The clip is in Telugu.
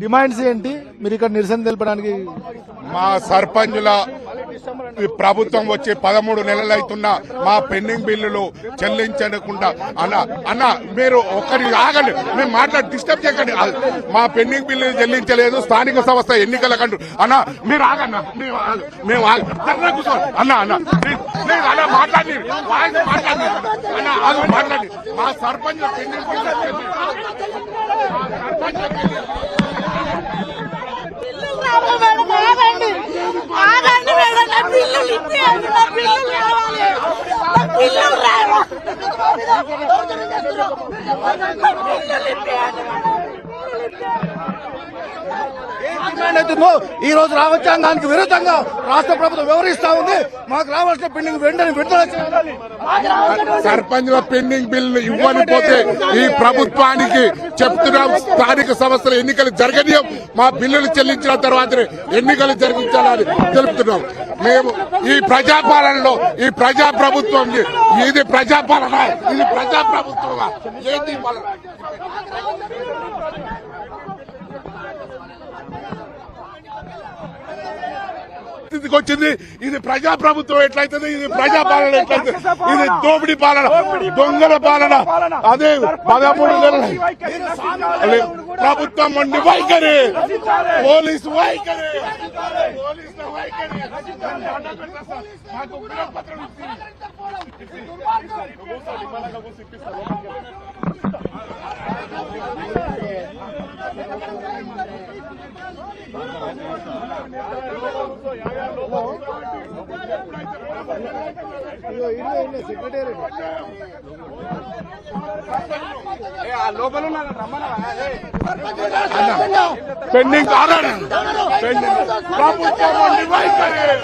డిమాండ్స్ ఏంటి? మీరు ఇక్కడ నిరసన తెలపడానికి మా సర్పంచుల ఈ ప్రభుత్వం వచ్చి పదమూడు నెలలు అవుతున్నా మా పెండింగ్ బిల్లులు చెల్లించకుండా. అన్న అన్న మీరు ఒక్కరి ఆగండి. మేము మాట్లాడి డిస్టర్బ్ చేయకండి. మా పెండింగ్ బిల్లులు చెల్లించలేదు. స్థానిక సంస్థ ఎన్నికల కంటూ. అన్న మీరు ఆగన్న మేము అన్న అన్న అన్న మాట్లాడి మాట్లాడి అన్న మాట్లాడి మా sarpanch pending bill ¡Es lo raro! Demand అవుతుందో ఈ రోజు రాజ్యాంగానికి విరుద్ధంగా రాష్ట్ర ప్రభుత్వం వివరిస్తా ఉంది. మాకు రావాల్సిన పెండింగ్ వెంటనే విడుదల చేయాలి. పెండింగ్ బిల్లు ఇవ్వని పోతే ఈ ప్రభుత్వానికి చెప్తున్నాం స్థానిక సంస్థల ఎన్నికలు జరగనీయం. మా బిల్లులు చెల్లించిన తర్వాతనే ఎన్నికలు జరిగించాలని తెలుపుతున్నాం. మేము ఈ ప్రజాపాలనలో ఈ ప్రజా ప్రభుత్వం ఇది ప్రజాపాలన ఇది ప్రజా ప్రభుత్వమా పాలన? స్థితికి వచ్చింది. ఇది ప్రజా ప్రభుత్వం ఎట్లయితుంది ఇది ప్రజా పాలన. ఎట్లయితుంది ఇది దోపిడీ పాలన. దొంగల పాలన. అదే పదమూడు నెలలు. ప్రభుత్వం ఉండి వైఖరి. పోలీసు వైఖరి. పోలీసుల వైఖరి. మాకు వినపత్రం ఇచ్చింది. Pending order pending. ప్రభుత్వం ఉండి వైఖరి.